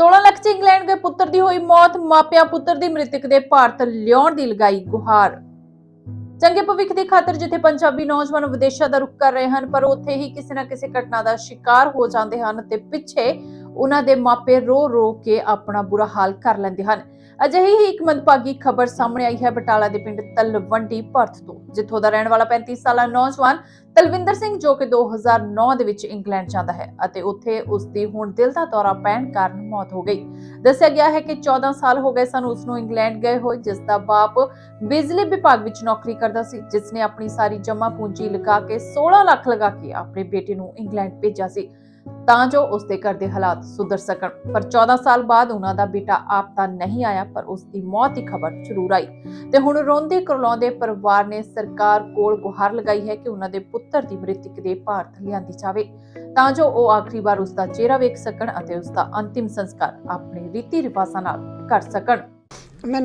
16 ਲੱਖ ਚ ਇੰਗਲੈਂਡ ਗਏ ਪੁੱਤਰ ਦੀ ਹੋਈ ਮੌਤ, ਮਾਪਿਆਂ ਪੁੱਤਰ ਦੀ ਮ੍ਰਿਤਕ ਦੇ ਭਾਰਤ ਲਿਆਉਣ ਦੀ ਲਗਾਈ ਗੁਹਾਰ। ਚੰਗੇ ਭਵਿੱਖ ਦੀ ਖਾਤਰ ਜਿੱਥੇ ਪੰਜਾਬੀ ਨੌਜਵਾਨ ਵਿਦੇਸ਼ਾਂ ਦਾ ਰੁਖ ਕਰ ਰਹੇ ਹਨ, ਪਰ ਉੱਥੇ ਹੀ ਕਿਸੇ ਨਾ ਕਿਸੇ ਘਟਨਾ ਦਾ ਸ਼ਿਕਾਰ ਹੋ ਜਾਂਦੇ ਹਨ ਤੇ ਪਿੱਛੇ ਉਹਨਾਂ ਦੇ ਮਾਪੇ ਰੋ ਰੋ ਕੇ ਆਪਣਾ ਬੁਰਾ ਹਾਲ ਕਰ ਲੈਂਦੇ ਹਨ। ਅਜਿਹੀ ਹੀ ਇੱਕ ਮੰਦਭਾਗੀ ਖਬਰ ਸਾਹਮਣੇ ਆਈ ਹੈ ਬਟਾਲਾ ਦੇ ਪਿੰਡ ਤਲਵੰਡੀ ਭਰਤ ਤੋਂ, ਜਿੱਥੋਂ ਦਾ ਰਹਿਣ ਵਾਲਾ 35 ਸਾਲਾ ਨੌਜਵਾਨ ਤਲਵਿੰਦਰ ਸਿੰਘ ਜੋ ਕਿ 2009 ਦੇ ਵਿੱਚ ਇੰਗਲੈਂਡ ਜਾਂਦਾ ਹੈ ਅਤੇ ਉੱਥੇ ਉਸ ਦੀ ਹੁਣ ਦਿਲ ਦਾ ਦੌਰਾ ਪੈਣ ਕਾਰਨ ਮੌਤ ਹੋ ਗਈ। ਦੱਸਿਆ ਗਿਆ ਹੈ ਕਿ 14 ਸਾਲ ਹੋ ਗਏ ਸਨ ਉਸ ਨੂੰ ਇੰਗਲੈਂਡ ਗਏ ਹੋਏ, ਜਿਸ ਦਾ ਬਾਪ ਬਿਜਲੀ ਵਿਭਾਗ ਵਿੱਚ ਨੌਕਰੀ ਕਰਦਾ ਸੀ ਜਿਸ ਨੇ ਆਪਣੀ ਸਾਰੀ ਜਮ੍ਹਾਂ ਪੂੰਜੀ ਲਗਾ ਕੇ 16 ਲੱਖ ਲਗਾ ਕੇ ਆਪਣੇ ਬੇਟੇ ਨੂੰ ਇੰਗਲੈਂਡ ਭੇਜਿਆ ਸੀ। ਤਾਂ ਜੋ ਉਸ ਦੇ ਘਰ ਦੇ ਹਾਲਾਤ ਸੁਧਰ ਸਕਣ। ਪਰ 14 ਸਾਲ ਬਾਅਦ ਉਹਨਾਂ ਦਾ ਬੇਟਾ ਆਪ ਤਾਂ ਨਹੀਂ ਆਇਆ, ਪਰ ਉਸ ਦੀ ਮੌਤ ਦੀ ਖਬਰ ਜ਼ਰੂਰ ਆਈ। ਤੇ ਹੁਣ ਰੋਂਦੇ ਕਰਲਾਉਂਦੇ ਪਰਿਵਾਰ ਨੇ ਸਰਕਾਰ ਕੋਲ ਗੁਹਾਰ ਲਗਾਈ ਹੈ ਕਿ ਉਹਨਾਂ ਦੇ ਪੁੱਤਰ ਦੀ ਮ੍ਰਿਤਕ ਦੇ ਭਾਰਤ ਲਿਆਂਦੀ ਜਾਵੇ। ਤਾਂ ਜੋ ਉਹ ਆਖਰੀ ਵਾਰ ਉਸ ਦਾ ਚਿਹਰਾ ਵੇਖ ਸਕਣ ਅਤੇ ਉਸ ਦਾ ਅੰਤਿਮ ਸੰਸਕਾਰ ਆਪਣੇ ਰੀਤੀ ਰਿਵਾਜ਼ਾਂ ਨਾਲ ਕਰ ਸਕਣ।